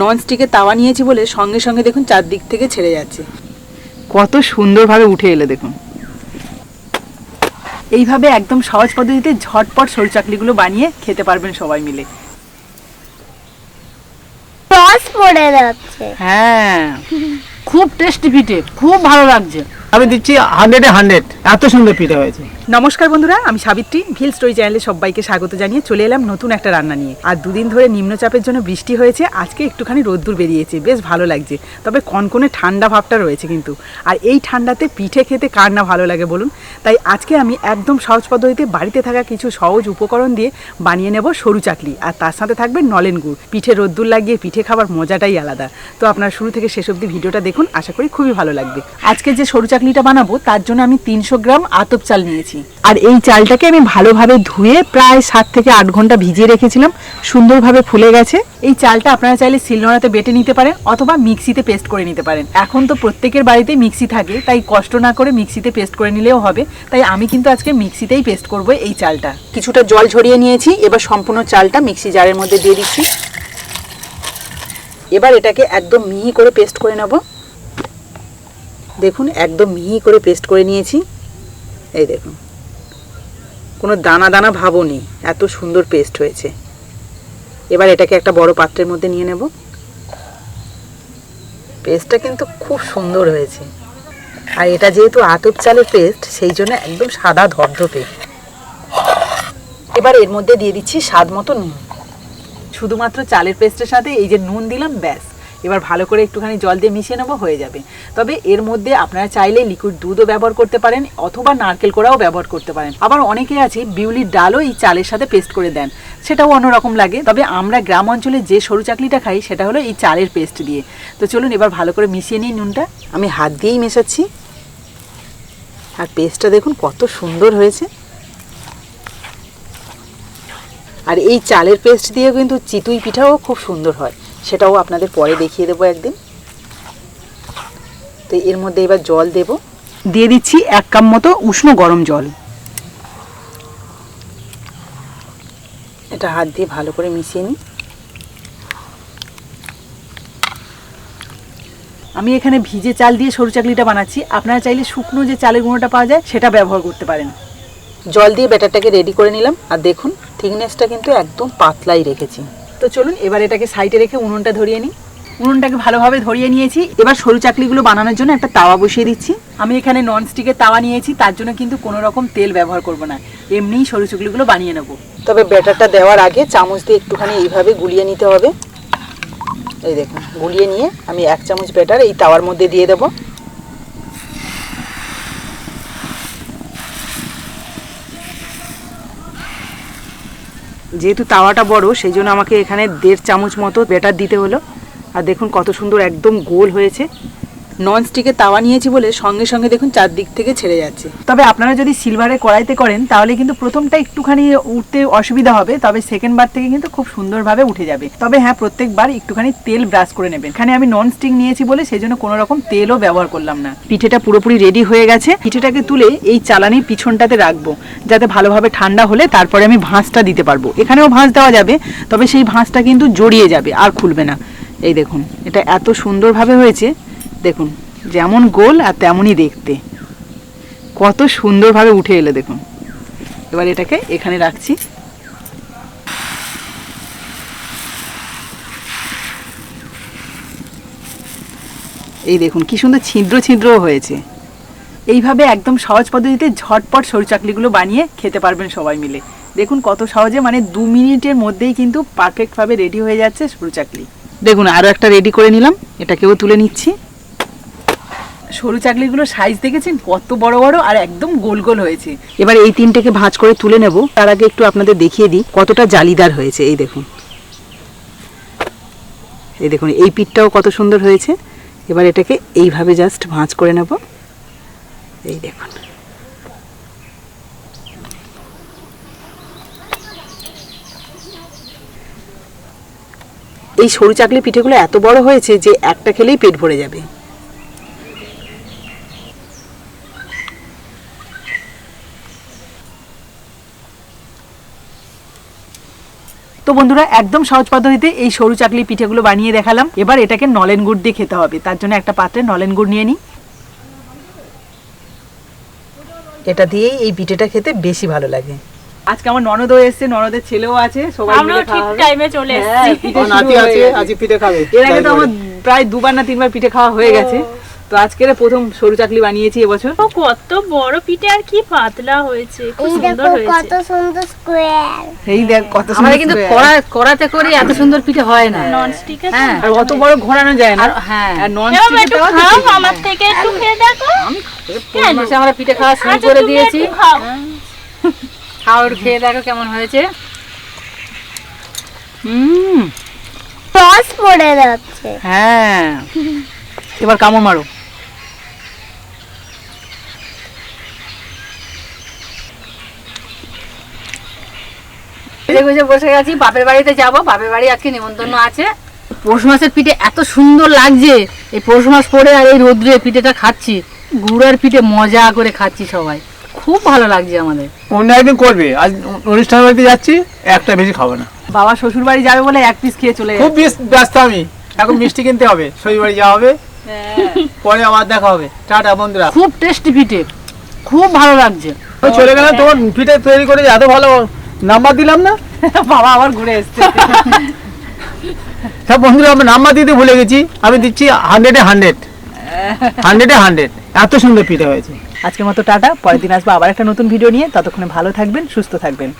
নন স্টিকের তাওয়া নিয়েছি বলে সঙ্গে সঙ্গে দেখুন চারদিক থেকে ছেড়ে যাচ্ছে। কত সুন্দরভাবে উঠে এলে দেখুন। এইভাবে একদম সহজ পদ্ধতিতে ঝটপট সরু চাকলিগুলো বানিয়ে খেতে পারবেন সবাই মিলে। রস পড়ে যাচ্ছে। হ্যাঁ খুব টেস্টি পিঠে খুব ভালো লাগছে। আমি দিচ্ছি হান্ড্রেডে হান্ড্রেড এত সুন্দর পিঠে হয়েছে। নমস্কার বন্ধুরা, আমি সাবিত্রী ভিল স্টোরি চ্যানেলে সবাইকে স্বাগত জানিয়ে চলে এলাম নতুন একটা রান্না নিয়ে। আর দুদিন ধরে নিম্নচাপের জন্য বৃষ্টি হয়েছে, আজকে একটুখানি রোদ্দুর বেরিয়েছে, বেশ ভালো লাগছে। তবে কনকনে ঠান্ডা ভাবটা রয়েছে কিন্তু। আর এই ঠান্ডাতে পিঠে খেতে কার না ভালো লাগে বলুন? তাই আজকে আমি একদম সহজ পদ্ধতিতে বাড়িতে থাকা কিছু সহজ উপকরণ দিয়ে বানিয়ে নেব সরু চাকলি আর তার সাথে থাকবে নলেন গুড়। পিঠে রোদ্দুর লাগিয়ে পিঠে খাবার মজাটাই আলাদা। তো আপনারা শুরু থেকে শেষ অবধি ভিডিওটা দেখুন, আশা করি খুবই ভালো লাগবে। আজকে যে সরু চাকলিটা বানাবো, তার জন্য আমি তিনশো গ্রাম আতপ চাল নিয়েছি। আর এই চালটাকে আমি ভালোভাবে ধুয়ে প্রায় সাত থেকে আট ঘণ্টা ভিজিয়ে রেখেছিলাম। সুন্দরভাবে ফুলে গেছে। এই চালটা আপনারা চাইলে শিলনোড়াতে বেটে নিতে পারেন অথবা মিক্সিতে পেস্ট করে নিতে পারেন। এখন তো প্রত্যেকের বাড়িতে মিক্সি থাকে, তাই কষ্ট না করে মিক্সিতে পেস্ট করে নিলেও হবে। তাই আমি কিন্তু আজকে মিক্সিতেই পেস্ট করব এই চালটা। কিছুটা জল ঝরিয়ে নিয়েছি, এবার সম্পূর্ণ চালটা মিক্সি জারের মধ্যে দিয়ে দিচ্ছি। এবার এটাকে একদম মিহি করে পেস্ট করে নেব। দেখুন, একদম মিহি করে পেস্ট করে নিয়েছি। এই দেখুন। কোনো দানা দানা ভাবও নেই এত সুন্দর পেস্ট হয়েছে। এবার এটাকে একটা বড় পাত্রের মধ্যে নিয়ে নেব। পেস্টটা কিন্তু খুব সুন্দর হয়েছে। আর এটা যেহেতু আতপ চালের পেস্ট সেই জন্য একদম সাদা ধপধপে এবার এর মধ্যে দিয়ে দিচ্ছি স্বাদ মতো নুন। শুধুমাত্র চালের পেস্টের সাথে এই যে নুন দিলাম, ব্যাস। এবার ভালো করে একটুখানি জল দিয়ে মিশিয়ে নেব, হয়ে যাবে। তবে এর মধ্যে আপনারা চাইলে লিকুইড দুধও ব্যবহার করতে পারেন, অথবা নারকেল কোড়াও ব্যবহার করতে পারেন। আবার অনেকে আছে, বিউলির ডালও এই চালের সাথে পেস্ট করে দেন। সেটাও অন্যরকম লাগে। তবে আমরা গ্রাম অঞ্চলে যে সরু চাকলিটা খাই, সেটা হলো এই চালের পেস্ট দিয়ে। তো চলুন এবার ভালো করে মিশিয়ে নিই নুনটা। আমি হাত দিয়েই মেশাচ্ছি। আর পেস্টটা দেখুন কত সুন্দর হয়েছে। আর এই চালের পেস্ট দিয়ে কিন্তু চিতুই পিঠাও খুব সুন্দর হয়। সেটাও আপনাদের পরে দেখিয়ে দেবো একদিন। তো এর মধ্যে এবার জল দেব। দিয়ে দিচ্ছি এক কাপ মতো উষ্ণ গরম জল। এটা হাত দিয়ে ভালো করে মিশিয়ে নিই। আমি এখানে ভিজে চাল দিয়ে সরু চাকলিটা বানাচ্ছি। আপনারা চাইলে শুকনো যে চালের গুঁড়োটা পাওয়া যায়, সেটা ব্যবহার করতে পারেন। জল দিয়ে ব্যাটারটাকে রেডি করে নিলাম। আর দেখুন, থিকনেসটা কিন্তু একদম পাতলাই রেখেছি। তো চলুন, এবার এটাকে সাইডে রেখে উনুনটা ধরিয়ে নিই। উনুনটাকে ভালোভাবে ধরিয়ে নিয়েছি। এবার সরু চাকলিগুলো বানানোর জন্য একটা তাওয়া বসিয়ে দিচ্ছি। আমি এখানে নন স্টিকের তাওয়া নিয়েছি, তার জন্য কিন্তু কোনো রকম তেল ব্যবহার করব না। এমনিই সরু চাকলিগুলো বানিয়ে নেব। তবে ব্যাটারটা দেওয়ার আগে চামচ দিয়ে একটুখানি এইভাবে গুলিয়ে নিতে হবে। এই দেখুন, গুলিয়ে নিয়ে আমি এক চামচ ব্যাটার এই তাওয়ার মধ্যে দিয়ে দেবো। যেহেতু তাওয়াটা বড় সেই জন্য আমাকে এখানে দেড় চামচ মতো বেটার দিতে হলো। আর দেখুন কত সুন্দর একদম গোল হয়েছে। নন স্টিকের তাওয়া নিয়েছি বলে সঙ্গে সঙ্গে দেখুন চারদিক থেকে ছেড়ে যাচ্ছে। তবে আপনারা যদি সিলভারের কড়াইতে করেন, তাহলে কিন্তু প্রথমটা একটুখানি উঠতে অসুবিধা হবে, তবে সেকেন্ড বার থেকে কিন্তু খুব সুন্দরভাবে উঠে যাবে। তবে হ্যাঁ প্রত্যেকবার একটুখানি তেল ব্রাশ করে নেবেন। এখানে আমি নন স্টিক নিয়েছি বলে সেই জন্য কোনো রকম তেলও ব্যবহার করলাম না। পিঠেটা পুরোপুরি রেডি হয়ে গেছে। পিঠেটাকে তুলে এই চালানির পিছনটাতে রাখব, যাতে ভালোভাবে ঠান্ডা হলে তারপরে আমি ভাঁজটা দিতে পারব। এখানেও ভাঁজ দেওয়া যাবে, তবে সেই ভাঁজটা কিন্তু জড়িয়ে যাবে, আর খুলবে না। এই দেখুন, এটা এত সুন্দরভাবে হয়েছে। দেখুন, যেমন গোল আর তেমনই দেখতে। কত সুন্দরভাবে উঠে এলো, দেখুন। এবার এটাকে এখানে রাখছি। এই দেখুন, কি সুন্দর ছিদ্র ছিদ্রও হয়েছে। এইভাবে একদম সহজ পদ্ধতিতে ঝটপট সরু চাকলিগুলো বানিয়ে খেতে পারবেন সবাই মিলে। দেখুন, কত সহজে মানে দু মিনিটের মধ্যেই কিন্তু পারফেক্টভাবে রেডি হয়ে যাচ্ছে সরু চাকলি। দেখুন আরও একটা রেডি করে নিলাম। এটাকেও তুলে নিচ্ছি। সরু চাকলিগুলো সাইজ দেখেছেন? কত বড় বড় আর একদম গোল গোল হয়েছে। এবার এই তিনটেকে ভাঁজ করে তুলে নেব। তার আগে একটু আপনাদের দেখিয়ে দিই কতটা জালিদার হয়েছে, এই দেখুন। এই দেখুন, এই পিঠটাও কত সুন্দর হয়েছে। এবার এটাকে এইভাবে জাস্ট ভাঁজ করে নেব। এই দেখুন। এই সরু চাকলি পিঠেগুলো এত বড় হয়েছে যে একটা খেলেই পেট ভরে যাবে। তো বন্ধুরা একদম সহজ পদ্ধতিতে এই সরু চাকলি পিঠেগুলো বানিয়ে দেখালাম। এবার এটাকে নলেন গুড় দিয়ে খেতে হবে। তার জন্য একটা পাত্রে নলেন গুড় নিয়ে নিই। এটা দিয়েই এই পিঠেটা খেতে বেশি ভালো লাগে। আজকে আমার ননদও এসছে ননদের ছেলেও আছে সবাই মিলে ঠিক টাইমে চলে হ্যাঁ, এসেছি। পিঠে আমার নাতি আছে গেছে। পিঠে খাবে। এর আগে তো আমার প্রায় দুবার না তিনবার পিঠে খাওয়া হয়ে গেছে। তো আজকের প্রথম সরু চাকলি বানিয়েছি এবছর। ও কত বড় পিঠে আর কি পাতলা হয়েছে খুব সুন্দর হয়েছে। কত সুন্দর স্কোয়ার এই দেখ কত আমাদের সুন্দর কিন্তু কড়া কড়াতে করে এত সুন্দর পিঠে হয় না। নন স্টিক আছে হ্যাঁ আর অত বড় ঘোরানো যায় না। হ্যাঁ। আর নন এবার একটু খাও আমার থেকে একটু খেয়ে দেখো। মাসে আমরা পিঠে খাওয়া শুরু আচ্ছা, করে দিয়েছি। খাও। খাও খেয়ে দেখো কেমন হয়েছে। হুম। ক্রস পড়ে যাচ্ছে। হ্যাঁ। এবার কামড় মারো। গুজে বসে গেছি বাপের বাড়িতে যাব বাপের বাড়ি আজকে নিমন্ত্রণ আছে। পৌষ মাসের পিঠে এত সুন্দর লাগছে এই পৌষ মাস পরে আর এই রোদ্রে পিঠেটা খাচ্ছি। গুড়ের পিঠে মজা করে খাচ্ছি সবাই। খুব ভালো লাগছে আমাদের। অন্য একদিন করবে। আজ অনুষ্ঠান বাড়িতে যাচ্ছি একটা বেশি খাব না। বাবা শ্বশুর বাড়ি যাবে বলে এক পিস খেয়ে চলে খুব ব্যস্ত আমি। এখন মিষ্টি কিনতে হবে শরীর বাড়ি যাওয়া হবে। পরে আবার দেখা হবে। টাটা বন্ধুরা। খুব টেস্টি পিঠে। খুব ভালো লাগছে। চলে গেলাম তোমার পিঠে তৈরি করে এত ভালো নাম্বার দিলাম না? বাবা আবার ঘুরে এসছে। সব বন্ধুরা আমি নাম্বার দিতে ভুলে গেছি। আমি দিচ্ছি হান্ড্রেডে হান্ড্রেড হান্ড্রেডে হান্ড্রেড এত সুন্দর পিঠে হয়েছে। আজকের মতো টাটা পরের দিন আসব আবার একটা নতুন ভিডিও নিয়ে। ততক্ষণে ভালো থাকবেন সুস্থ থাকবেন।